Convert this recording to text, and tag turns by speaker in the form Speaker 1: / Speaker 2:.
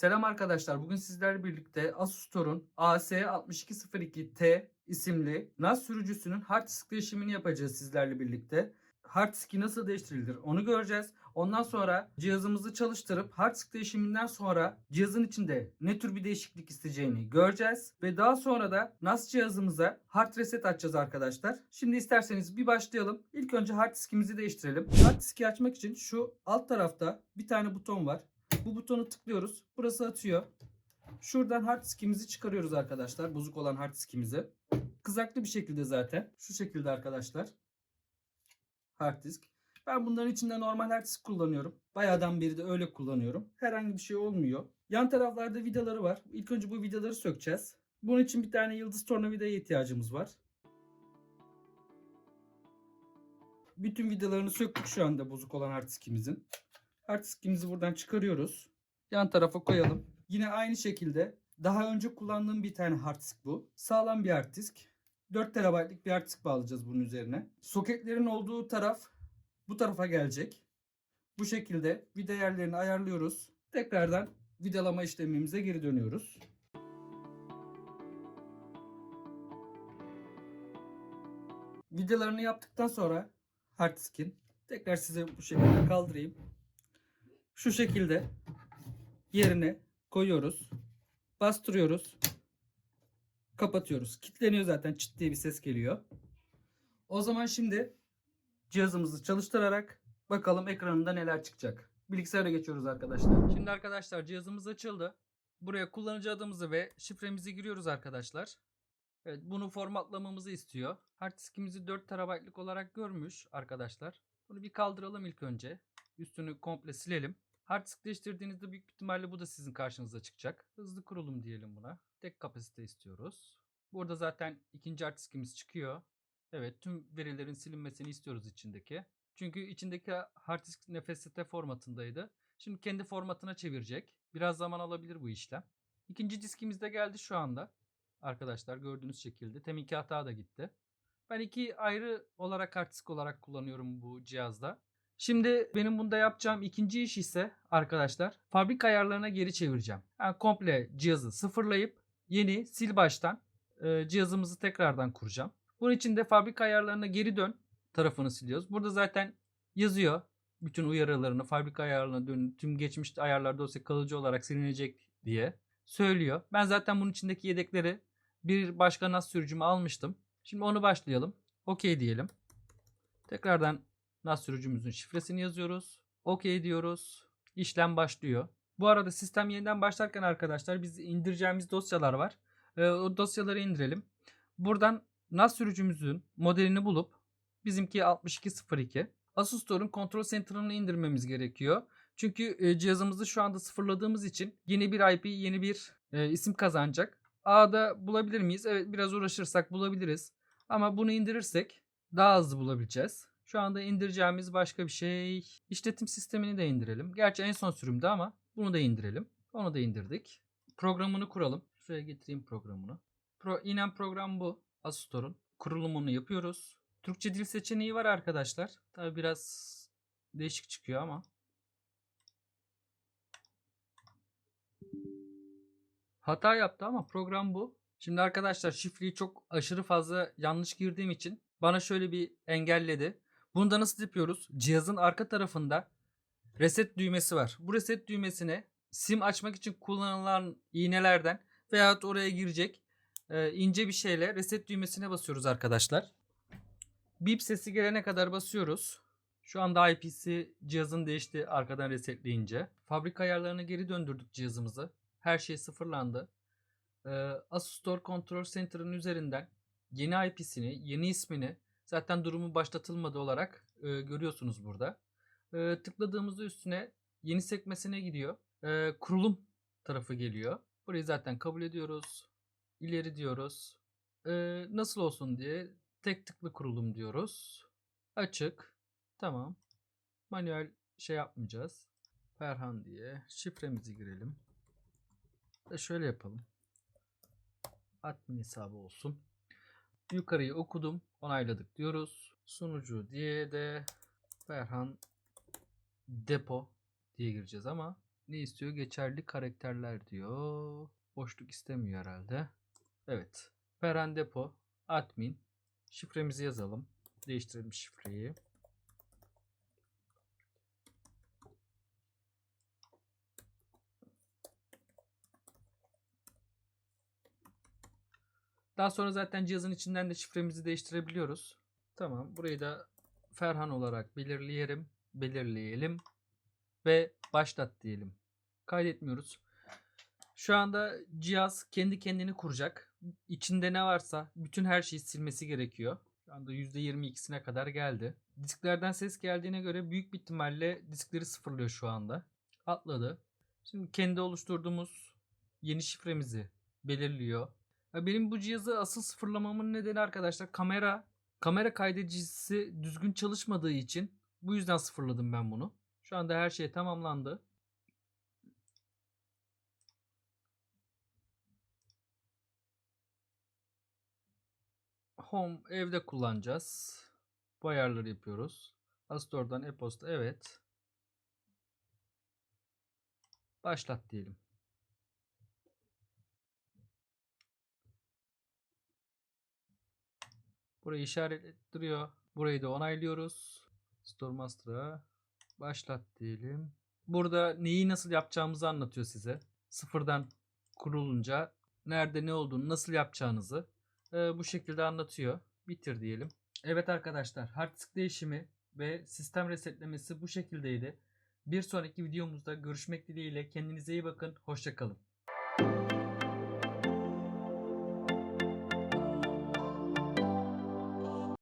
Speaker 1: Selam arkadaşlar. Bugün sizlerle birlikte Asus TOR'un AS6202T isimli NAS sürücüsünün hard disk değişimini yapacağız sizlerle birlikte. Hard diski nasıl değiştirilir onu göreceğiz. Ondan sonra cihazımızı çalıştırıp hard disk değişiminden sonra cihazın içinde ne tür bir değişiklik isteyeceğini göreceğiz. Ve daha sonra da NAS cihazımıza hard reset açacağız arkadaşlar. Şimdi isterseniz bir başlayalım. İlk önce hard diskimizi değiştirelim. Hard diski açmak için şu alt tarafta bir tane buton var. Bu butonu tıklıyoruz. Burası atıyor. Şuradan hard diskimizi çıkarıyoruz arkadaşlar. Bozuk olan hard diskimizi. Kızaklı bir şekilde zaten. Şu şekilde arkadaşlar. Hard disk. Ben bunların içinde normal hard disk kullanıyorum. Bayağıdan beri de öyle kullanıyorum. Herhangi bir şey olmuyor. Yan taraflarda vidaları var. İlk önce bu vidaları sökeceğiz. Bunun için bir tane yıldız tornavidaya ihtiyacımız var. Bütün vidalarını söktük şu anda bozuk olan hard diskimizin. Hard diskimizi buradan çıkarıyoruz. Yan tarafa koyalım. Yine aynı şekilde daha önce kullandığım bir tane hard bu. Sağlam bir hard disk. 4 TB'lik bir hard bağlayacağız bunun üzerine. Soketlerin olduğu taraf bu tarafa gelecek. Bu şekilde vida yerlerini ayarlıyoruz. Tekrardan vidalama işlemimize geri dönüyoruz. Vidalarını yaptıktan sonra hard tekrar size bu şekilde kaldırayım. Şu şekilde yerine koyuyoruz. Bastırıyoruz. Kapatıyoruz. Kilitleniyor zaten. Çıt diye bir ses geliyor. O zaman şimdi cihazımızı çalıştırarak bakalım ekranında neler çıkacak. Bilgisayara geçiyoruz arkadaşlar. Şimdi arkadaşlar cihazımız açıldı. Buraya kullanıcı adımızı ve şifremizi giriyoruz arkadaşlar. Evet bunu formatlamamızı istiyor. Hard diskimizi 4 TB'lık olarak görmüş arkadaşlar. Bunu bir kaldıralım ilk önce. Üstünü komple silelim. Hard disk değiştirdiğinizde büyük ihtimalle bu da sizin karşınıza çıkacak. Hızlı kurulum diyelim buna. Tek kapasite istiyoruz. Burada zaten ikinci hard diskimiz çıkıyor. Evet tüm verilerin silinmesini istiyoruz içindeki. Çünkü içindeki hard disk NFST formatındaydı. Şimdi kendi formatına çevirecek. Biraz zaman alabilir bu işlem. İkinci diskimiz de geldi şu anda. Arkadaşlar gördüğünüz şekilde. Teminki hata da gitti. Ben iki ayrı olarak hard disk olarak kullanıyorum bu cihazda. Şimdi benim bunda yapacağım ikinci iş ise arkadaşlar fabrika ayarlarına geri çevireceğim. Yani komple cihazı sıfırlayıp yeni sil baştan e, cihazımızı tekrardan kuracağım. Bunun için de fabrika ayarlarına geri dön tarafını siliyoruz. Burada zaten yazıyor bütün uyarılarını fabrika ayarlarına dön tüm geçmiş ayarlar dosya kalıcı olarak silinecek diye söylüyor. Ben zaten bunun içindeki yedekleri bir başka NAS sürücüme almıştım. Şimdi onu başlayalım. OK diyelim. Tekrardan NAS sürücümüzün şifresini yazıyoruz. OK diyoruz. İşlem başlıyor. Bu arada sistem yeniden başlarken arkadaşlar biz indireceğimiz dosyalar var. Ee, o dosyaları indirelim. Buradan NAS sürücümüzün modelini bulup bizimki 6202 Asus TOR'un Control Center'ını indirmemiz gerekiyor. Çünkü e, cihazımızı şu anda sıfırladığımız için yeni bir IP, yeni bir e, isim kazanacak. A'da bulabilir miyiz? Evet biraz uğraşırsak bulabiliriz. Ama bunu indirirsek daha hızlı bulabileceğiz. Şu anda indireceğimiz başka bir şey. İşletim sistemini de indirelim. Gerçi en son sürümde ama bunu da indirelim. Onu da indirdik. Programını kuralım. Şuraya getireyim programını. Pro, inen program bu. Asus TOR'un. Kurulumunu yapıyoruz. Türkçe dil seçeneği var arkadaşlar. Tabi biraz değişik çıkıyor ama. Hata yaptı ama program bu. Şimdi arkadaşlar şifreyi çok aşırı fazla yanlış girdiğim için bana şöyle bir engelledi. Bunu da nasıl yapıyoruz? Cihazın arka tarafında reset düğmesi var. Bu reset düğmesine sim açmak için kullanılan iğnelerden veyahut oraya girecek e, ince bir şeyle reset düğmesine basıyoruz arkadaşlar. Bip sesi gelene kadar basıyoruz. Şu anda IP'si cihazın değişti arkadan resetleyince. Fabrika ayarlarını geri döndürdük cihazımızı. Her şey sıfırlandı. Ee, Asus Store Control Center'ın üzerinden yeni IP'sini, yeni ismini zaten durumu başlatılmadı olarak e, görüyorsunuz burada. E, tıkladığımızda üstüne yeni sekmesine gidiyor. E, kurulum tarafı geliyor. Burayı zaten kabul ediyoruz. İleri diyoruz. E, nasıl olsun diye tek tıklı kurulum diyoruz. Açık. Tamam. Manuel şey yapmayacağız. Ferhan diye şifremizi girelim. Ve şöyle yapalım. Admin hesabı olsun. Yukarıyı okudum. Onayladık diyoruz. Sunucu diye de Ferhan depo diye gireceğiz ama ne istiyor? Geçerli karakterler diyor. Boşluk istemiyor herhalde. Evet. Ferhan Depo, admin. Şifremizi yazalım. Değiştirelim şifreyi. Daha sonra zaten cihazın içinden de şifremizi değiştirebiliyoruz. Tamam. Burayı da Ferhan olarak belirleyelim. Belirleyelim. Ve başlat diyelim. Kaydetmiyoruz. Şu anda cihaz kendi kendini kuracak. İçinde ne varsa bütün her şeyi silmesi gerekiyor. Şu anda %22'sine kadar geldi. Disklerden ses geldiğine göre büyük bir ihtimalle diskleri sıfırlıyor şu anda. Atladı. Şimdi kendi oluşturduğumuz yeni şifremizi belirliyor. Benim bu cihazı asıl sıfırlamamın nedeni arkadaşlar kamera kamera kaydedicisi düzgün çalışmadığı için bu yüzden sıfırladım ben bunu. Şu anda her şey tamamlandı. Home evde kullanacağız. Bu ayarları yapıyoruz. Astor'dan e-posta evet. Başlat diyelim. Burayı işaretliyor. Burayı da onaylıyoruz. Store Master'a başlat diyelim. Burada neyi nasıl yapacağımızı anlatıyor size. Sıfırdan kurulunca nerede ne olduğunu nasıl yapacağınızı e, bu şekilde anlatıyor. Bitir diyelim. Evet arkadaşlar hard disk değişimi ve sistem resetlemesi bu şekildeydi. Bir sonraki videomuzda görüşmek dileğiyle kendinize iyi bakın. Hoşçakalın.